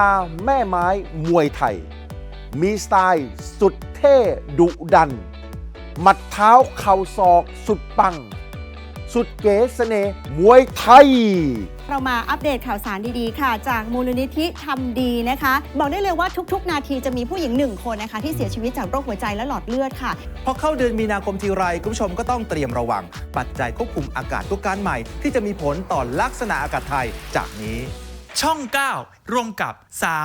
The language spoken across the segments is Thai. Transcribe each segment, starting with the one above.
ฬาแม่ไม้มวยไทย มีสไตล์สุดเท่ดุดัน หมัดเท้าเข่าศอกสุดปัง สุดเก๋เสน่ห์มวยไทย เรามาอัปเดตข่าวสารดีๆ ค่ะ จากมูลนิธิทำดีนะคะ บอกได้เลยว่าทุกๆ นาทีจะมีผู้หญิงหนึ่งคนนะคะ ที่เสียชีวิตจากโรคหัวใจและหลอดเลือดค่ะ พอเข้าเดือนมีนาคมทีไรคุณผู้ชมก็ต้องเตรียมระวัง ปัจจัยควบคุมอากาศตัวการใหม่ ที่จะมีผลต่อลักษณะอากาศไทยจากนี้ ช่อง 9 รวมกับ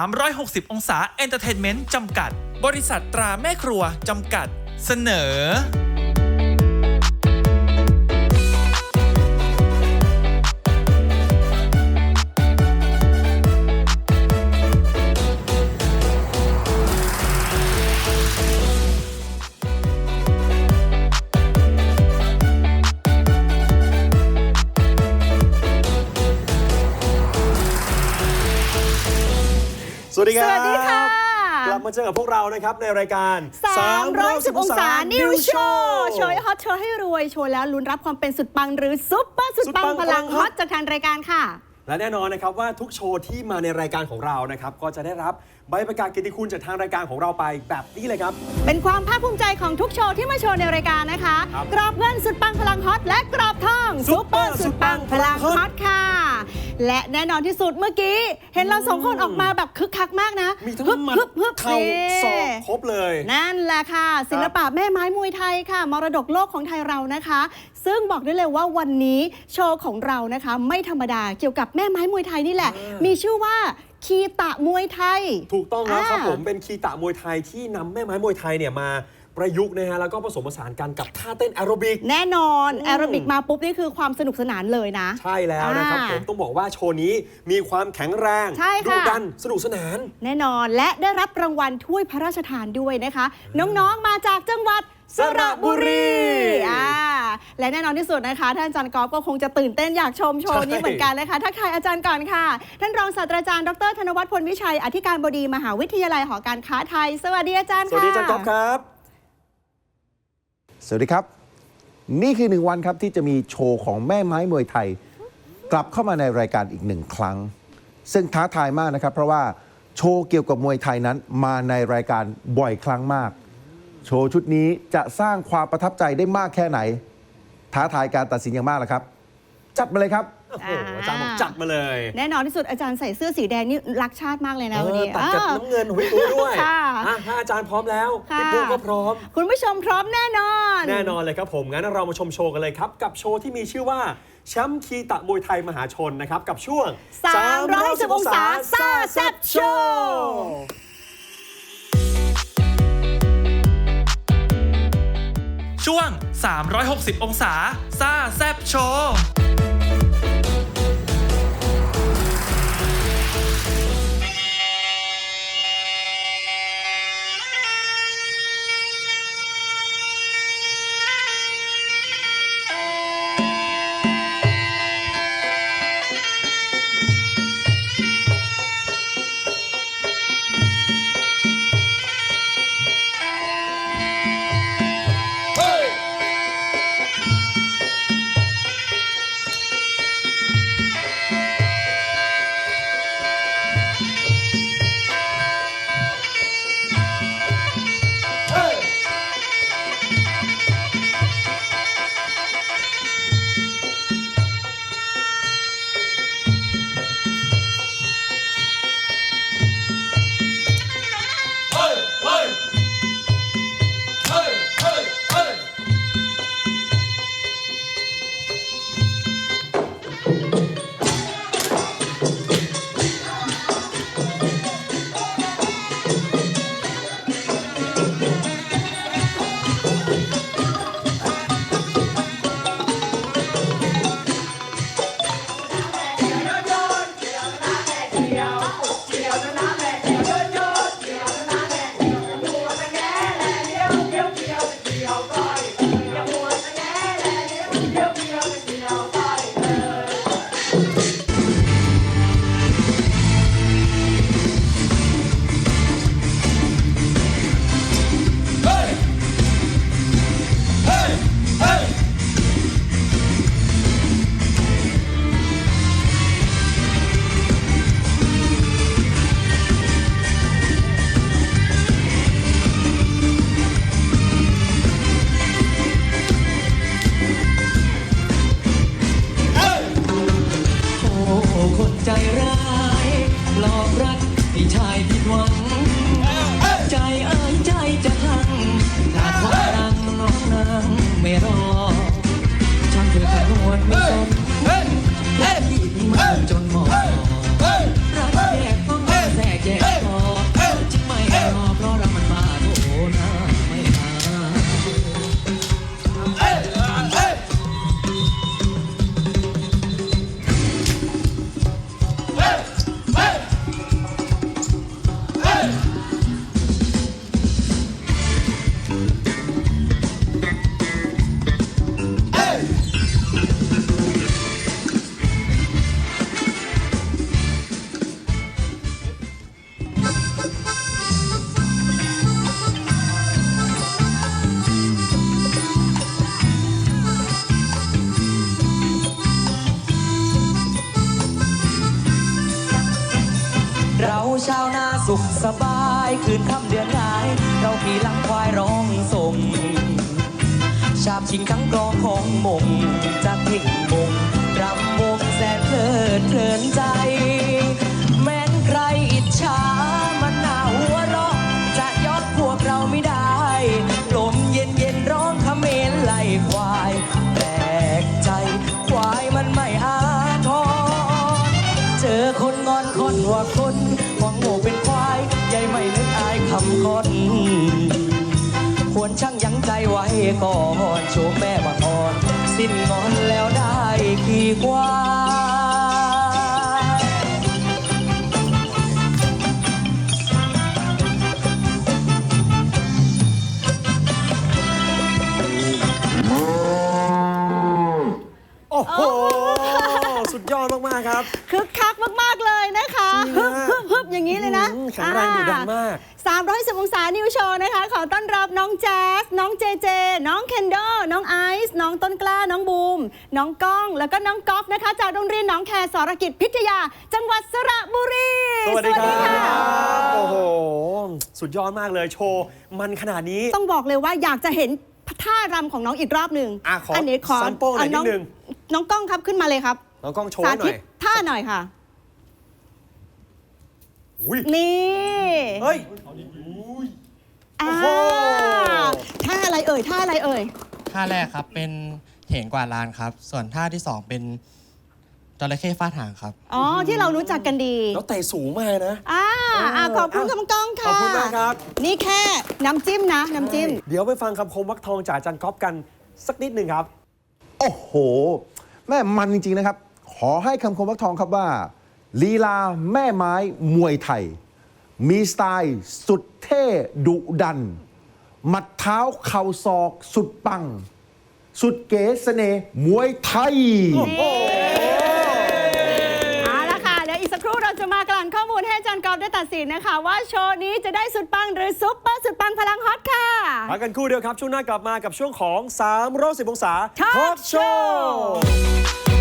360 องศาเอนเตอร์เทนเมนต์จำกัด บริษัทตราแม่ครัวจำกัด เสนอ สวัสดีครับ สวัสดีค่ะ กลับมาเจอกับพวกเรานะครับในรายการ 310 องศา New Show โชว์ให้ฮอตโชว์ให้รวย โชว์แล้วลุ้นรับความเป็นสุดปังหรือซุปเปอร์สุดปังสุดปังพลังพลังฮอตจากทางรายการค่ะ และแน่นอนนะครับว่าทุกโชว์ที่มาในรายการของเรานะครับก็จะได้รับใบประกาศเกียรติคุณจากทางรายการของเราไปแบบนี้เลยครับ เป็นความภาคภูมิใจของทุกโชว์ที่มาโชว์ในรายการนะคะ ครับกรอบเงินสุดปังพลังฮอตและกรอบทองซุซุปปเปเปออร์ร์สุสุดดปัปังงพพลัลังงฮอตฮอตค่ะ และแน่นอนที่สุดเมื่อกี้ เห็นเราสองคนออกมาแบบคึกคักมากนะมีทั้งฮึบหมัดฮึบฮึบเข่านี่ศอกครบเลย นั่นแหละค่ะ ศิลปะแม่ไม้มวยไทยค่ะ มรดกโลกของไทยเรานะคะ ซึ่งบอกได้เลยว่าวันนี้โชว์ของเรานะคะ ไม่ธรรมดาเกี่ยวกับแม่ไม้มวยไทยนี่แหละอ่ามีมีชื่อว่าคีตะมวยไทย ถูกต้องแล้วครับอ่าผมเป็นคีตะมวยไทยที่นำแม่ไม้มวยไทยเนี่ยมา ประยุกต์นะฮะแล้วก็ผสมผสานกันกับท่าเต้นแอโรบิก แน่นอนอืมแอโรบิกมาปุ๊บ นี่คือความสนุกสนานเลยนะ ใช่แล้วนะครับอ่าผมต้องบอกว่าโชว์นี้มีความแข็งแรงใช่ดุค่ะดันสนุกสนาน แน่นอนและได้รับรางวัลถ้วยพระราชทานด้วยนะคะ น้องๆมาจากจังหวัดสระบุรีอ่าและแน่นอนที่สุดนะคะ ท่านอาจารย์กอล์ฟก็คงจะตื่นเต้นอยากชมโชว์นี้ใช่เหมือนกันนะคะ ทักทายอาจารย์ก่อนค่ะ ท่านรองศาสตราจารย์ดรธนวัฒน์พลวิชัย อธิการบดีมหาวิทยาลัยหอการค้าไทย สวัสดีอาจารย์สค่ะวัสดีอาจารย์ก๊อฟครับ สวัสดีครับ นี่คือหนึ่งวันครับที่จะมีโชว์ของแม่ไม้มวยไทย กลับเข้ามาในรายการอีกหนึ่งครั้ง ซึ่งท้าทายมากนะครับ เพราะว่าโชว์เกี่ยวกับมวยไทยนั้นมาในรายการบ่อยครั้งมาก โชว์ชุดนี้จะสร้างความประทับใจได้มากแค่ไหน ท้าทายการตัดสินอย่างมากแล้วครับ จัดมาเลยครับ โอ้โหอาจารย์บอกจัดมาเลยแน่นอนที่สุดอาจารย์ใส่เสื้อสีแดงนี่รักชาติมากเลยนะเอวันอนี้ตัดกับอ่าน้ำเงินหุยตุ้ยด้วย ค่ะ อะถ้าอาจารย์พร้อมแล้วค่ะเพื่อนๆก็พร้อม คุณผู้ชมพร้อมแน่นอน แน่นอนเลยครับผม งั้นเรามาชมโชว์กันเลยครับ กับโชว์ที่มีชื่อว่าแชมป์คีตะมวยไทยมหาชนนะครับ กับช่วง310องศาซ่าแซ่บโชว์ ช่วง 360 องศา ซ่าแซบโชว์ คืนค่ำเดือนหงาย เราขี่ลังควายร้องส่งชาบชิงทั้งกรองของมงจากเพ่งมงรำวงแสนเพลิดเพลินใจ แม้นใครอิจฉามันหนาหัวเราะจะยอดพวกเราไม่ได้ลมเย็นเย็นร้องเขมรไล่ควายแปลกใจ ควายมันไม่อาทรเจอคนงอนคนว่าค ก่อนโชว์แม่บังอ่อน สิ้นงอนแล้วได้ขี่ควายโอ้โห สุดยอดมากๆครับ คึก อย่างนี้เลยนะอืมแข็งแรงดุดันมาก 310องศานิวโชว์นะคะ ขอต้อนรับน้องแจ๊สน้องเจเจ น้องเคนโดน้องไอซ์น้องต้นกล้า น้องบูม น้องก้อง แล้วก็น้องก๊อฟนะคะ จากโรงเรียนหน้องแคสรกิจพิทยา จังหวัดสระบุรี สวัสดีครัค่ะบโอ้โห สุดยอดมากเลยโชว์ มันขนาดนี้ ต้องบอกเลยว่าอยากจะเห็นท่ารำของน้องอีกรอบหนึ่งอะขอนี้ขอ sample หน่อยะน้งนิดนึง น้องก้องครับขึ้นมาเลยครับ น้องกล้องโชว์สาหน่ธิอตย ท่าหน่อยค่ะ อุ้ยนี่เฮ้ยอ่าโอ้โหท่าอะไรเอ่ยท่าอะไรเอ่ย ท่าแรกครับเป็นเหงกวาดลานครับ ส่วนท่าที่สองเป็นจระเข้ฟาดหางครับ อ๋อ ที่เรารู้จักกันดี แล้วเตะสูงมากนะ อ่าอ่าเออขอบคุณอะคำกล้องค่ะ ขอบคุณมากครับ นี่แค่น้ำจิ้มนะ น้ำจิ้ม เดี๋ยวไปฟังคำคมวักทองจากอาจันก๊อฟกันสักนิดหนึ่งครับ โอ้โห แม่มันจริงๆนะครับ ขอให้คำคมวักทองครับว่า ลีลาแม่ไม้มวยไทย มีสไตล์สุดเท่ดุดัน หมัดเท้าเข่าศอกสุดปัง สุดเก๋เสน่ห์มวยไทย เอาละค่ะ เดี๋ยวอีกสักครู่เราจะมากลั่นข้อมูลให้อาจารย์กอล์ฟได้ตัดสินนะคะ ว่าโชว์นี้จะได้สุดปังหรือซุปเปอร์สุดปังพลังฮอตค่ะ พักกันครู่เดียวครับ ช่วงหน้ากลับมากับช่วงของ310องศา Talk ทอล์กโช Show ว์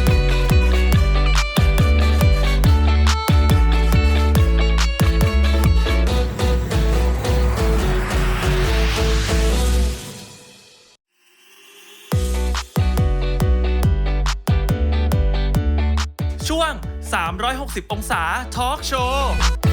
ช่วง 360 องศาทอล์กโชว์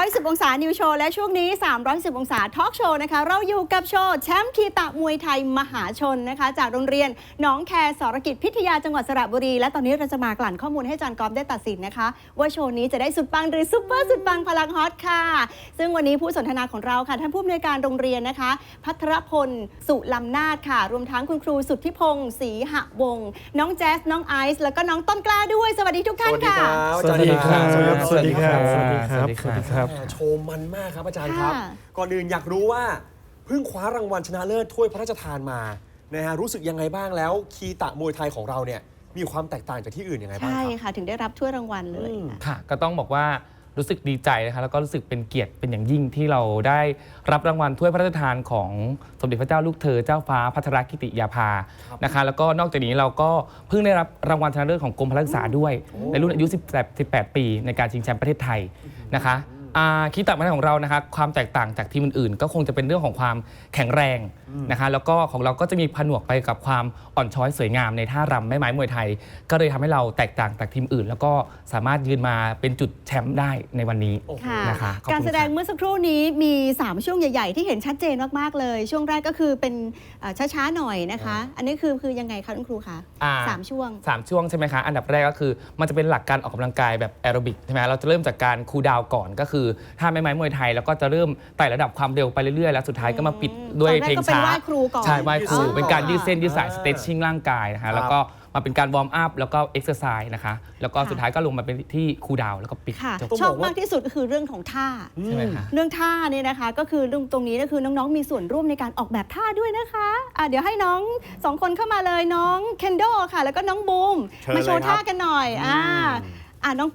310 องศา นิวโชว์ และช่วงนี้ 310 องศาทอล์กโชว์นะคะ เราอยู่กับโชว์ แชมป์คีตะมวยไทยมหาชนนะคะ จากโรงเรียนหนองแคสรกิจพิทยาจังหวัดสระบุรี และตอนนี้เราจะมากลั่นข้อมูลให้อาจารย์กอฟได้ตัดสินนะคะ ว่าโชว์นี้จะได้สุดปังหรือซุปเปอร์สุดปังพลังฮอตค่ะ ซึ่งวันนี้ผู้สนทนาของเราค่ะท่านผู้อำนวยการโรงเรียนนะคะ พัทรพลสุลำนาถค่ะ รวมทั้งคุณครูสุทธิพงศ์ศรีหะวงศ์น้องแจ๊สน้องไอซ์แล้วก็น้องต้นกล้าด้วย สวัสดีทุกท่านค่ะ สวัสดีครับอาจารย์สวัสดีครับ สวัสดีครับ สวัสดีครับสวัสดีครับโชว์มันมากครับอาจารย์ครับ ค่ะ ก่อนอื่นอยากรู้ว่าเพิ่งคว้ารางวัลชนะเลิศถ้วยพระราชทานมานะฮะรู้สึกยังไงบ้างแล้วคีตะมวยไทยของเราเนี่ยมีความแตกต่างจากที่อื่นยังไงบ้างใช่ครับ ค่ะ ถึงได้รับถ้วยรางวัลเลยอืม ค่ะ ค่ะก็ต้องบอกว่ารู้สึกดีใจนะคะแล้วก็รู้สึกเป็นเกียรติเป็นอย่างยิ่งที่เราได้รับรางวัลถ้วยพระราชทานของสมเด็จพระเจ้าลูกเธอเจ้าฟ้าพัทรกิติยาภานะคะแล้วก็นอกจากนี้เราก็เพิ่งได้รับรางวัลชนะเลิศของกรมพละศึกษาด้วย ในรุ่นอายุ18 18 ปี ในการชิงแชมป์ประเทศไทยนะคะอ่า คีตะมันของเรานะคะความแตกต่างจากทีมอื่นๆ ก็คงจะเป็นเรื่องของความแข็งแรงนะคะแล้วก็ของเราก็จะมีผนวกไปกับความอ่อนช้อยสวยงามในท่ารำแม่ไม้มวยไทย ก็เลยทำให้เราแตกต่างจากทีมอื่น แล้วก็สามารถยืนมาเป็นจุดแชมป์ได้ในวันนี้ค่ะนะคะขอบคุณการแสดงค่ะเมื่อสักครู่นี้มี 3 ช่วงใหญ่ ๆ ที่เห็นชัดเจนมากๆเลย ช่วงแรกก็คือเป็นเอ่อช้าๆหน่อยนะคะ อันนี้คือคือยังไงคะคุณครูคะอ่าสามช่วงสามช่วงใช่ไหมคะอันดับแรกก็คือมันจะเป็นหลักการออกกำลังกายแบบแอโรบิกใช่ไหมเราจะเริ่มจากการคูลดาวน์ก่อนก็คือท่าไม้ไม้มวยไทย แล้วก็จะเริ่มไต่ระดับความเร็วไปเรื่อยๆ แล้วสุดท้ายก็มาปิดด้วยตอนแรกเพลงก็เป็นช้าไหว้ครูก่อนใช่ไหว้ครูอ๋อเป็นการยืดเส้นยืดสายอ่าสเต c ชิ่งร่างกายนะครัคะบแล้วก็มาเป็นการวอร์มอัพแล้วก็เอ็กซ์ไซส์นะคะ แล้วก็ค่ะสุดท้ายก็ลงมาเป็นที่คูลดาวน์แล้วก็ปิดค่ะจบชอบมากที่สุดก็คือเรื่องของท่าใช่ไหมคะเรื่องท่าเนี่ยนะคะ ก็คือเรื่องตรงนี้ก็คือน้องๆมีส่วนร่วมในการออกแบบท่าด้วยนะคะะเดี๋ยวให้น้องสองคนเข้ามาเลยน้องเคนโดค่ะ แล้วก็น้องบูมเชิญมาโชว์เลยครับท่ากันหน่อยอ่าอ่าน้อง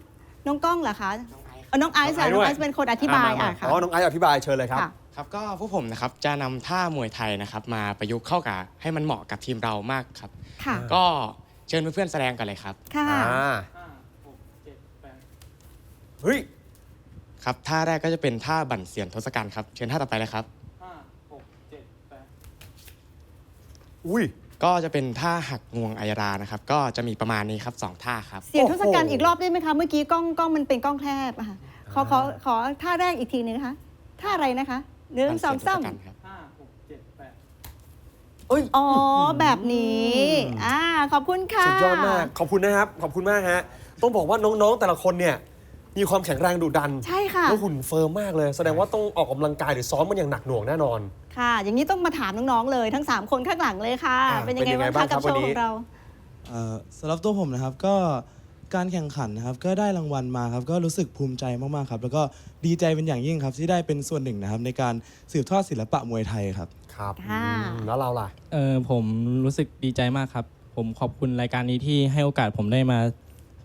น้องกล้องเหรอคะ เอาน้องไอซ์ค่ะน้องไอซ์เป็นคนอธิบายอะค่ะ อ๋อ น้องไอซ์อธิบายเชิญเลยครับ ค่ะ ครับก็ผู้ผมนะครับจะนำท่ามวยไทยนะครับมาประยุกต์เข้ากับให้มันเหมาะกับทีมเรามากครับ ค่ะ ก็เชิญเพื่อนๆแสดงกันเลยครับ ค่ะ อ่าเฮ้ย ครับท่าแรกก็จะเป็นท่าบั่นเสียนทศกัณฐ์ครับ เชิญท่าต่อไปเลยครับ อุ้ย ก็จะเป็นท่าหักงวงไอรานะครับ ก็จะมีประมาณนี้ครับสองท่าครับ เสียงโอ้ทโหศกัณฐ์อีกรอบได้ไหมคะ เมื่อกี้กล้องกล้องมันเป็นกล้องแคบอะค่ะขอขอขอท่าแรกอีกทีหนึงนะคะ ท่าอะไรนะคะหนึ่งสองสามบั่นเสียนทศกัณฐ์ครับเอ้ยอ๋อแบบนี้อ่าขอบคุณค่ะ สุดยอดมาก ขอบคุณนะครับ ขอบคุณมากฮะ ต้องบอกว่าน้องๆแต่ละคนเนี่ย มีความแข็งแรงดุดันใช่ค่ะ แล้วหุ่นเฟิร์มมากเลย แสดงว่าต้องออกกำลังกายหรือซ้อมมันอย่างหนักหน่วงแน่นอน ค่ะ อย่างนี้ต้องมาถามน้องๆเลยทั้ง 3 คนข้างหลังเลยค่ะ อ่าเป็นยังไงเป็นยังไงบ้างบ้างครัคะกับบโชวันว์นี้ ของเรา เอ่อสำหรับตัวผมนะครับก็การแข่งขันนะครับก็ได้รางวัลมาครับก็รู้สึกภูมิใจมากๆครับแล้วก็ดีใจเป็นอย่างยิ่งครับที่ได้เป็นส่วนหนึ่งนะครับในการสืบทอดศิลปะมวยไทยครับ ครับค่ะ อืมแล้วเราล่ะ เออผมรู้สึกดีใจมากครับ ผมขอบคุณรายการนี้ที่ให้โอกาสผมได้มา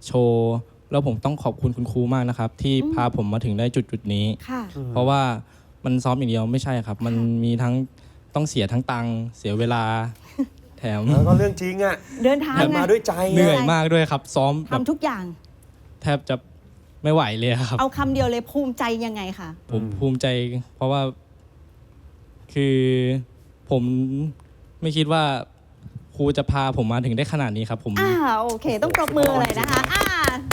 โชว์ แล้วผมต้องขอบคุณคุณครูมากนะครับ ที่พาผมมาถึงได้จุดจุดๆนี้ ค่ะ เพราะว่ามันซ้อมอย่างเดียวไม่ใช่ครับ มันมีทั้งต้องเสียทั้งตังค์เสียเวลา แถมแล้วก็เรื่องจริงอะเดินทางแต่ไงมาด้วยใจเหนื่อยอะมากด้วยครับ ซ้อมแบบทำทุกอย่าง แทบจะไม่ไหวเลยครับ เอาคำเดียวเลยภูมิใจยังไงคะ ผมภูมิใจ เพราะว่า คือผมไม่คิดว่าค รูจะพาผมมาถึงได้ขนาดนี้ครับ ผม อ่าโอเค ต้องปรบมือเลยนะคะ อ่า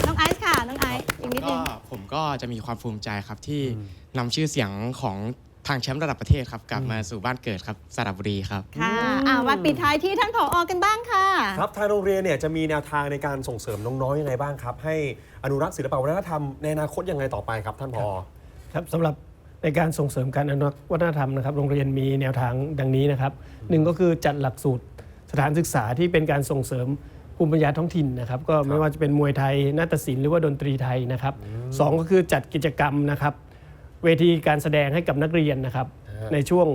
น้องไอซ์ค่ะ น้องไอซ์อีกนิดนึก็ง ผมก็จะมีความภูมิใจครับที่นำชื่อเสียงของทางแชมป์ระดับประเทศครับ กลับมาสู่บ้านเกิดครับสระบุรีครับ ค่ะ อ่ามาปิดท้ายที่ท่านผออกันบ้างค่ะ ครับทางโรงเรียนเนี่ยจะมีแนวทางในการส่งเสริมน้องๆยังไงบ้างครับ ให้อนุรักษ์ศิลปวัฒนธรรมในอนาคตยังไงต่อไปครับท่านพอ ครับสำหรับในการส่งเสริมการอนุรักษ์วัฒนธรรมนะครับ โรงเรียนมีแนวทางดังนี้นะครับหนึ่งก็คือจัดหลักสูตร สถานศึกษาที่เป็นการส่งเสริมภูมิปัญญาท้องถิ่นนะครับก็ไม่ว่าจะเป็นมวยไทยนาฏศิลป์หรือว่าดนตรีไทยนะครับสองก็คือจัดกิจกรรมนะครับ เวทีการแสดงให้กับนักเรียนนะครับ ในช่วง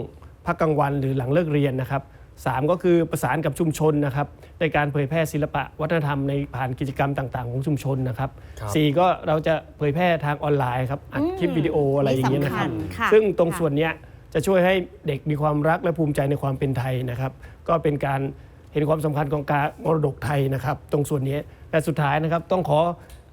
พักกลางวันหรือหลังเลิกเรียนนะครับสามก็คือประสานกับชุมชนนะครับในการเผยแพร่ศิลปะวัฒนธรรมในผ่านกิจกรรมต่างๆ ของชุมชนนะครับครับสี่ก็เราจะเผยแพร่ทางออนไลน์ครับอัดคลิปวิดีโออะไรอย่างเงี้ยนะครับนี่สำคัญค่ะซึ่งตรงค่ะส่วนเนี้ย จะช่วยให้เด็กมีความรักและภูมิใจในความเป็นไทยนะครับ ก็เป็นการเห็นความสำคัญของการมรดกไทยนะครับ ตรงส่วนนี้และสุดท้ายนะครับต้องขอ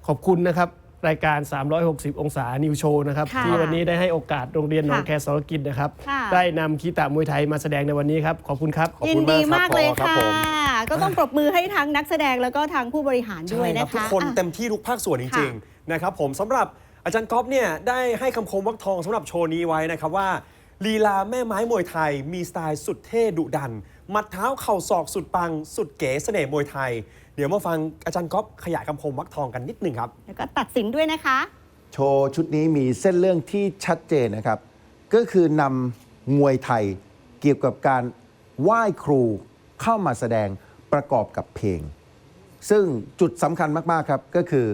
ขอบคุณนะครับรายการ 360 องศา นิวโชว์นะครับค่ะที่วันนี้ได้ให้โอกาสโรงเรียนหนองค่ะแคสรกิจนะครับค่ะได้นำคีตามวยไทยมาแสดงในวันนี้ครับ ขอบคุณครับขอบยิคุนณดีมามากกครับเลยผอครับค่ะผมก็ต้องปรบมือให้ทั้งนักแสดงแล้วก็ทางผู้บริหารด้วยใช่ครันะบทุกคะคนอะเต็มที่ทุกภาคส่วนจริงค่ะๆนะครับผมสำหรับอาจารย์ก๊อฟเนี่ยได้ให้คำคมวักทองสำหรับโชว์นี้ไว้นะครับว่า ลีลาแม่ไม้มวยไทย มีสไตล์สุดเท่ดุดันหมัดเท้าเข่าศอกสุดปัง สุดเก๋เสน่ห์มวยไทย เดี๋ยวมาฟังอาจารย์ก๊อฟขยายคำคมวักทองกันนิดหนึ่งครับ แล้วก็ตัดสินด้วยนะคะ โชว์ชุดนี้มีเส้นเรื่องที่ชัดเจนนะครับ ก็คือนำมวยไทยเกี่ยวกับการไหว้ครูเข้ามาแสดงประกอบกับเพลง ซึ่งจุดสำคัญมากๆครับก็คือ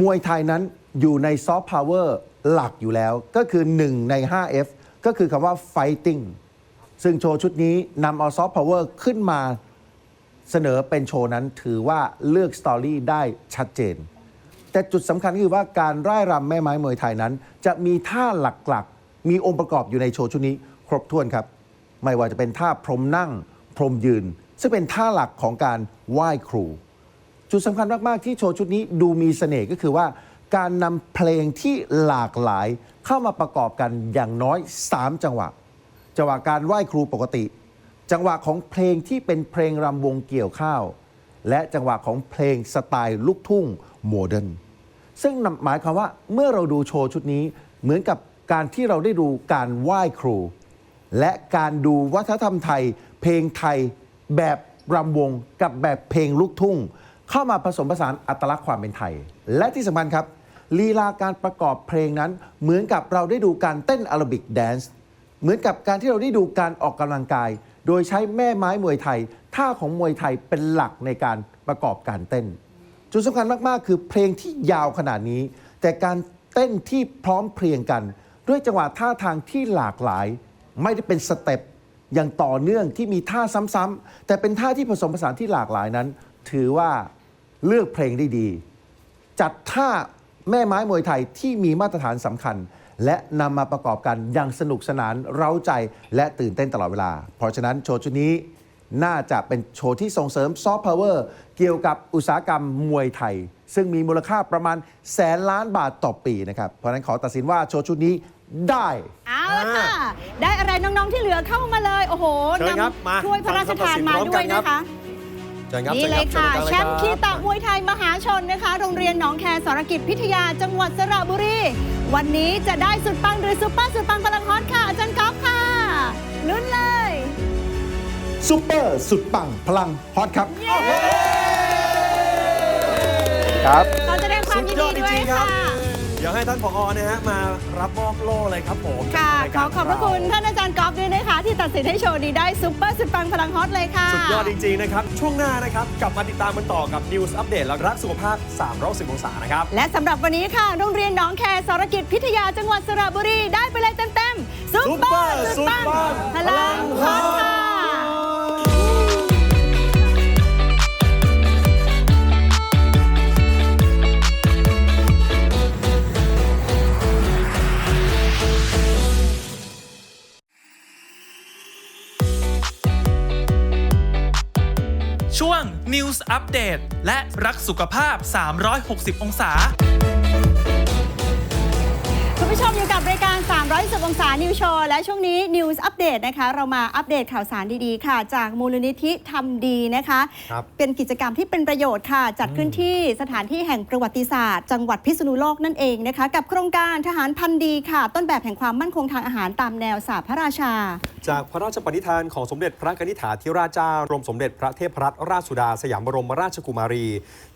มวยไทยนั้นอยู่ในซอฟต์พาวเวอร์หลักอยู่แล้ว ก็คือ 1 ใน 5F ก็คือคำว่า fighting ซึ่งโชว์ชุดนี้นำเอาซอฟต์พาวเวอร์ขึ้นมาเสนอเป็นโชว์นั้นถือว่าเลือกสตอรี่ได้ชัดเจน แต่จุดสำคัญก็คือว่าการร่ายรำแม่ไม้มวยไทยนั้น จะมีท่าหลักๆ มีองค์ประกอบอยู่ในโชว์ชุดนี้ ครบถ้วนครับ ไม่ว่าจะเป็นท่าพรมนั่ง พรมยืน ซึ่งเป็นท่าหลักของการไหว้ครู จุดสำคัญมากๆที่โชว์ชุดนี้ดูมีเสน่ห์ก็คือว่าการนำเพลงที่หลากหลาย เข้ามาประกอบกันอย่างน้อย 3 จังหวะ จังหวะการไหว้ครูปกติ จังหวะของเพลงที่เป็นเพลงรำวงเกี่ยวข้าว และจังหวะของเพลงสไตล์ลูกทุ่งโมเดิร์นซึ่งหมายความว่าเมื่อเราดูโชว์ชุดนี้เหมือนกับการที่เราได้ดูการไหว้ครู และการดูวัฒนธรรมไทย เพลงไทยแบบรำวงกับแบบเพลงลูกทุ่ง เข้ามาผสมผสานอัตลักษณ์ความเป็นไทย และที่สำคัญครับ ลีลาการประกอบเพลงนั้น เหมือนกับเราได้ดูการเต้นอาราบิกแดนซ์เหมือนกับการที่เราได้ดูการออกกำลังกาย โดยใช้แม่ไม้มวยไทย ท่าของมวยไทยเป็นหลักในการประกอบการเต้น จุดสำคัญมาก ๆ คือเพลงที่ยาวขนาดนี้ แต่การเต้นที่พร้อมเพรียงกัน ด้วยจังหวะท่าทางที่หลากหลาย ไม่ได้เป็นสเต็ปอย่างต่อเนื่องที่มีท่าซ้ำๆแต่เป็นท่าที่ผสมผสานที่หลากหลายนั้น ถือว่าเลือกเพลงได้ดี จัดท่า แม่ไม้มวยไทยที่มีมาตรฐานสำคัญ และนำมาประกอบกันอย่างสนุกสนานเร้าใจและตื่นเต้นตลอดเวลา เพราะฉะนั้นโชว์ชุดนี้น่าจะเป็นโชว์ที่ส่งเสริมซอฟต์พาวเวอร์เกี่ยวกับอุตสาหกรรมมวยไทย ซึ่งมีมูลค่าประมาณแสนล้านบาทต่อปีนะครับ เพราะฉะนั้นขอตัดสินว่าโชว์ชุดนี้ได้ เอาละค่ะ ได้อะไรน้องๆที่เหลือเข้ามาเลย โอ้โหเชิญครับมาถ้วยพระราชทานมาด้วยนะคะ เชิญครับนี่เลยค่ะชิญรับแชมป์คีตะมวยไทยมหาชนนะคะ โรงเรียนหนองแคสรกิจพิทยาจังหวัดสระบุรี วันนี้จะได้สุดปังหรือซุปเปอร์สุดปังพลังฮอตค่ะอาจารย์ก๊อฟค่ะลุ้นเลยซูเปอร์สุดปังพลังฮอตครับครับขอแสดงความยินดีด้วยสุดยอดจริงๆครัค่ะบเดี๋ยวให้ท่านผอนะฮะมารับมอบโล่เลยครับผมค่ะในขราอยขอบพระคุณท่านอาจารย์ก๊อฟด้วยนะคะ ที่ตัดสินให้โชว์นี้ได้ซุปเปอร์สุดปังพลังฮอตเลยค่ะ สุดยอดจริง ๆ นะครับ ช่วงหน้านะครับ กลับมาติดตามกันต่อกับ News อัปเดตและรักสุขภาพ310องศานะครับ และสำหรับวันนี้ค่ะ โรงเรียนหนองแคสรกิจพิทยาจังหวัดสระบุรีได้ไปเลยเต็มๆซุปเปอร์สุดปังพลังฮอตค่ะ News Update และรักสุขภาพ 360 องศา ร้110องศานิวโชว์และช่วงนี้นิวส์อัปเดตนะคะ เรามาอัปเดตข่าวสารดีๆ ค่ะ จากมูลนิธิทำดีนะคะคเป็นกิจกรรมที่เป็นประโยชน์ค่ะ จัดขึ้นที่สถานที่แห่งประวัติศาสตร์ จังหวัดพิษณุโลกนั่นเองนะคะ กับโครงการทหารพันดีค่ะ ต้นแบบแห่งความมั่นคงทางอาหารตามแนวสาพระราชา จากพระราชปณิธานของสมเด็จพระนิธิาธิราชเากรมสมเด็จพระเทพรัตนราชสุดาสยามบรมราชกุมารี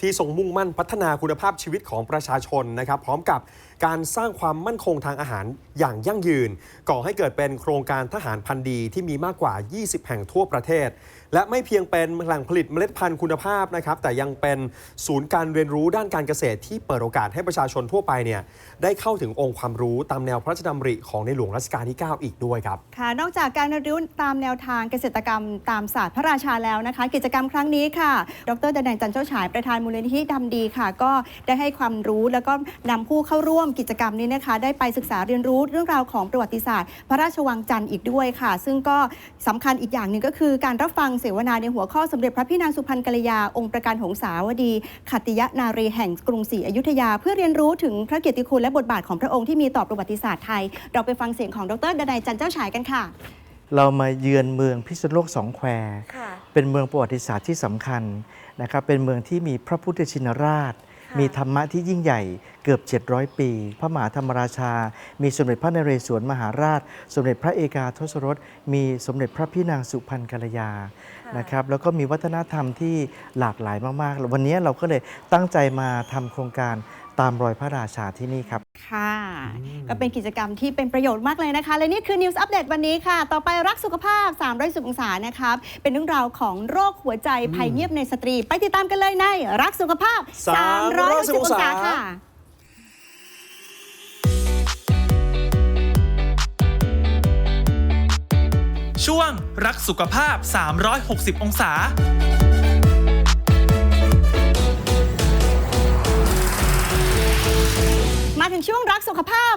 ที่ทรงมุ่งมั่นพัฒนาคุณภาพชีวิตของประชาชนนะครับ พร้อมกับ การสร้างความมั่นคงทางอาหารอย่างยั่งยืน ก่อให้เกิดเป็นโครงการทหารพันธีที่มีมากกว่า 20 แห่งทั่วประเทศ และไม่เพียงเป็นแหล่งผลิตเมล็ดพันธุ์คุณภาพนะครับแต่ยังเป็นศูนย์การเรียนรู้ด้านการเกษตรที่เปิดโอกาสให้ประชาชนทั่วไปเนี่ยได้เข้าถึงองค์ความรู้ตามแนวพระราชดำริของในหลวงรัชกาลที่ 9 อีกด้วยครับค่ะนอกจากการเรียนรู้ตามแนวทางเกษตรกรรม ตามศาสตร์พระราชาแล้วนะคะ กิจกรรมครั้งนี้ค่ะ ดรดนัยจันเจ้าฉายประธานมูลนิธิดำดีค่ะ ก็ได้ให้ความรู้แล้วก็นำผู้เข้าร่วมกิจกรรมนี้นะคะ ได้ไปศึกษาเรียนรู้เรื่องราวของประวัติศาสตร์ พระราชวังจันทร์อีกด้วยค่ะ ซึ่งก็สำคัญอีกอย่างหนึ่งก็คือการรับฟังเสวนาในหัวข้อสมเด็จพระพี่นางสุพรรณกัลยา องค์ประการหงสาวดีขัตติยนารีแห่งกรุงศรีอยุธยา เพื่อเรียนรู้ถึงพระเกียรติคุณและบทบาทของพระองค์ที่มีต่อประวัติศาสตร์ไทย เราไปฟังเสียงของดรดนัยจันเจ้าฉายกันค่ะ เรามาเยือนเมืองพิษณุโลกสองแควเป็นเมืองประวัติศาสตร์ที่สำคัญนะครับเป็นเมืองที่มีพระพุทธชินราช มีธรรมะที่ยิ่งใหญ่เกือบ 700 ปี พระมหาธรรมราชา มีสมเด็จพระนเรศวรมหาราช สมเด็จพระเอกาทศรส มีสมเด็จพระพี่นางสุพรรณกัลยา นะครับ แล้วก็มีวัฒนธรรมที่หลากหลายมากๆ วันนี้เราก็เลยตั้งใจมาทำโครงการ ตามรอยพระราชาที่นี่ครับ ค่ะ ก็เป็นกิจกรรมที่เป็นประโยชน์มากเลยนะคะ และนี่คือ News Update วันนี้ค่ะ ต่อไปรักสุขภาพ310องศานะครับ เป็นเรื่องราวของโรคหัวใจภัยเงียบในสตรี ไปติดตามกันเลยในรักสุขภาพ310องศาค่ะช่วงรักสุขภาพ 360 องศา ถึงช่วงรักสุขภาพ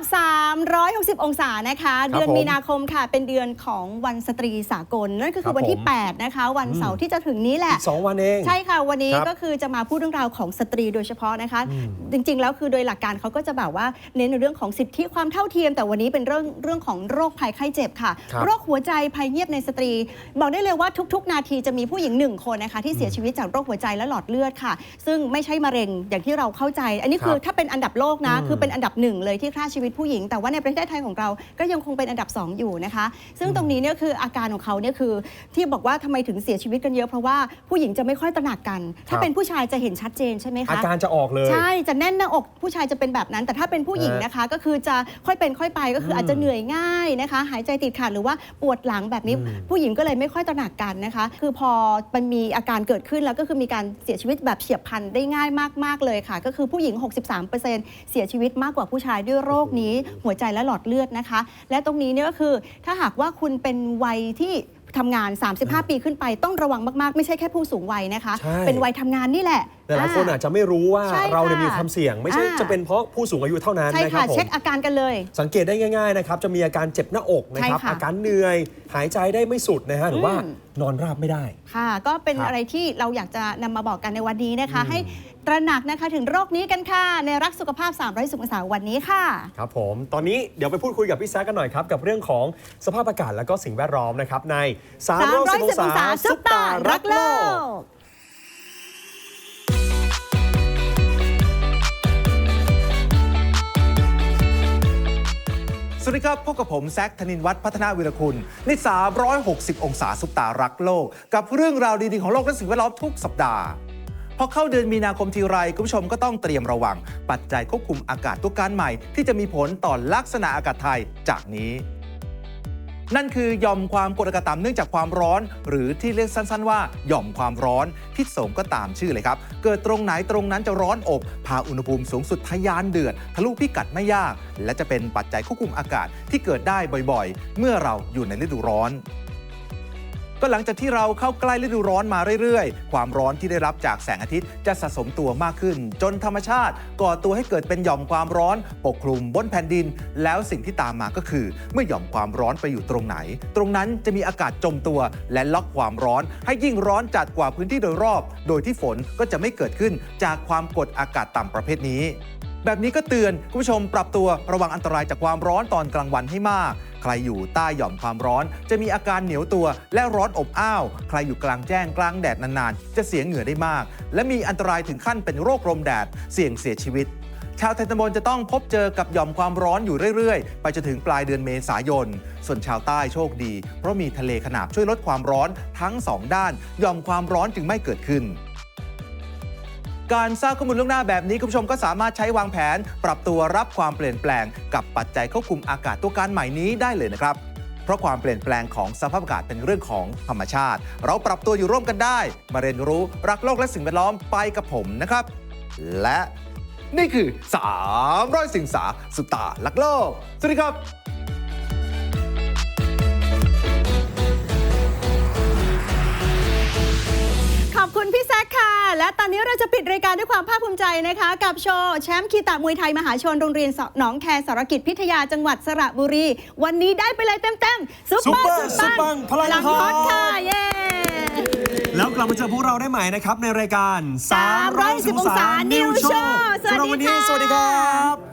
360 องศานะคะ เดือนผมมีนาคมค่ะ เป็นเดือนของวันสตรีสากล นั่นก็คือวันที่ผม8นะคะ วันเสาร์ที่จะถึงนี้แหละอีกสองวันเอง ใช่ค่ะ วันนี้ครับก็คือจะมาพูดเรื่องราวของสตรีโดยเฉพาะนะคะ จริงๆ แล้วคือโดยหลักการเขาก็จะแบบว่าเน้นในเรื่องของสิทธิความเท่าเทียม แต่วันนี้เป็นเรื่องเรื่องของโรคภัยไข้เจ็บค่ะครับโรคหัวใจภัยเงียบในสตรี บอกได้เลยว่าทุก ๆ นาทีจะมีผู้หญิงหนึ่งคนนะคะที่เสียชีวิตจากโรคหัวใจและหลอดเลือดค่ะ ซึ่งไม่ใช่มะเร็งอย่างที่เราเข้าใจ อันนี้คือครับถ้าเป็นอันดับโลกนะคือเป็นอันดับหนึ่งเลยที่ฆ่าชีวิตผู้หญิง แต่ว่าในประเทศไทยของเราก็ยังคงเป็นอันดับสองอยู่นะคะ ซึ่งตรงนี้เนี่ยคืออาการของเขาเนี่ยคือที่บอกว่าทำไมถึงเสียชีวิตกันเยอะเพราะว่าผู้หญิงจะไม่ค่อยตระหนักกัน ถ้าครับเป็นผู้ชายจะเห็นชัดเจนใช่ไหมคะอาการจะออกเลย ใช่จะแน่นหน้าอกผู้ชายจะเป็นแบบนั้น แต่ถ้าเป็นผู้หญิงฮะนะคะก็คือจะค่อยเป็นค่อยไปก็คืออมอาจจะเหนื่อยง่ายนะคะ หายใจติดขัดหรือว่าปวดหลังแบบนี้อืมผู้หญิงก็เลยไม่ค่อยตระหนักกันนะคะ คือพอมันมีอาการเกิดขึ้นแล้วก็คือมีการเสียชีวิตแบบเฉียบพลันได้ง่ายมากๆเลยค่ะ ก็คือผู้หญิง 63%เสียชีวิตมากกว่าผู้ชายด้วยโรคนี้ หัวใจและหลอดเลือดนะคะ และตรงนี้เนี่ยก็คือถ้าหากว่าคุณเป็นวัยที่ทำงาน 35 ปีขึ้นไปต้องระวังมาก ๆ ไม่ใช่แค่ผู้สูงวัยนะคะ ใช่ เป็นวัยทำงานนี่แหละ แต่หลายคนอาจจะไม่รู้ว่าใช่ค่ะเราเนี่ยมีความเสี่ยง ไม่ใช่อ่า จะเป็นเพราะผู้สูงอายุเท่านั้นใช่นะคค่ะรับผม เช็คอาการกันเลย สังเกตได้ง่ายๆนะครับ จะมีอาการเจ็บหน้าอกนะครับ ใช่ค่ะอาการเหนื่อย หายใจได้ไม่สุดนะฮะ หรือว่าอืม นอนราบไม่ได้ ค่ะ ก็เป็นครับอะไรที่เราอยากจะนำมาบอกกันในวันนี้นะคะ ให้ ตระหนักนะคะถึงโรคนี้กันค่ะ ในรักสุขภาพ310องศาวันนี้ค่ะ ครับผม ตอนนี้เดี๋ยวไปพูดคุยกับพี่แซกกันหน่อยครับ กับเรื่องของสภาพอากาศและก็สิ่งแวดล้อมนะครับ ใน310 310องศาซุปตารักโลกสวัสดีครับพบกับผมแซคธนินวัฒน์พัฒนาวิรคุณใน 360 องศาสุปตารักโลก กับเรื่องราวดีๆของโลกและสิ่งแวดล้อมทุกสัปดาห์ พอเข้าเดือนมีนาคมทีไรคุณผู้ชมก็ต้องเตรียมระวัง ปัจจัยควบคุมอากาศตัวการใหม่ ที่จะมีผลต่อลักษณะอากาศไทยจากนี้นั่นคือหย่อมความกดอากาศต่ำเนื่องจากความร้อน หรือที่เรียกสั้นๆว่าหย่อมความร้อนพิษสงก็ตามชื่อเลยครับ เกิดตรงไหนตรงนั้นจะร้อนอบ พาอุณหภูมิสูงสุดทะยานเดือด ทะลุพิกัดไม่ยาก และจะเป็นปัจจัยควบคุมอากาศที่เกิดได้บ่อยๆ เมื่อเราอยู่ในฤดูร้อน ก็หลังจากที่เราเข้าใกล้ฤดูร้อนมาเรื่อยๆ ความร้อนที่ได้รับจากแสงอาทิตย์จะสะสมตัวมากขึ้น จนธรรมชาติ ก่อตัวให้เกิดเป็นหย่อมความร้อน ปกคลุมบนแผ่นดิน แล้วสิ่งที่ตามมาก็คือ เมื่อหย่อมความร้อนไปอยู่ตรงไหน ตรงนั้นจะมีอากาศจมตัว และล็อกความร้อน ให้ยิ่งร้อนจัดกว่าพื้นที่โดยรอบ โดยที่ฝนก็จะไม่เกิดขึ้นจากความกดอากาศต่ำประเภทนี้ แบบนี้ก็เตือนคุณผู้ชมปรับตัวระวังอันตรายจากความร้อนตอนกลางวันให้มาก ใครอยู่ใต้หย่อมความร้อน จะมีอาการเหนียวตัวและร้อนอบอ้าว ใครอยู่กลางแจ้งกลางแดดนานๆ จะเสียเหงื่อได้มาก และมีอันตรายถึงขั้นเป็นโรคลมแดดเสี่ยงเสียชีวิตชาวไทยตะบนจะต้องพบเจอกับหย่อมความร้อนอยู่เรื่อยๆ ไปจนถึงปลายเดือนเมษายน ส่วนชาวใต้โชคดี เพราะมีทะเลขนาบช่วยลดความร้อนทั้งสองด้านหย่อมความร้อนจึงไม่เกิดขึ้น การสร้างข้อมูลล่วงหน้าแบบนี้คุณผู้ชมก็สามารถใช้วางแผน ปรับตัวรับความเปลี่ยนแปลง กับปัจจัยควบคุมอากาศตัวการใหม่นี้ได้เลยนะครับ เพราะความเปลี่ยนแปลงของสภาพอากาศเป็นเรื่องของธรรมชาติ เราปรับตัวอยู่ร่วมกันได้ มาเรียนรู้รักโลกและสิ่งแวดล้อมไปกับผมนะครับ และนี่คือ 300 สิ่งสาสุตาลักโลก สวัสดีครับ คุณพี่แซคค่ะ และตอนนี้เราจะปิดรายการด้วยความภาคภูมิใจนะคะ กับโชว์แชมป์คีตะมวยไทยมหาชนโรงเรียนหนองแคสารกิจพิทยาจังหวัดสระบุรี วันนี้ได้ไปเลยเต็มๆซุปเปอร์ซุปเปอร์ซุปปังพลังฮอตฮอตค่ะ เย้ แล้วกลับมาเจอพวกเราได้ใหม่นะครับ ในรายการ310องศา New Show สวัสดีสำหรับวันนี้ค่ะสวัสดีครับ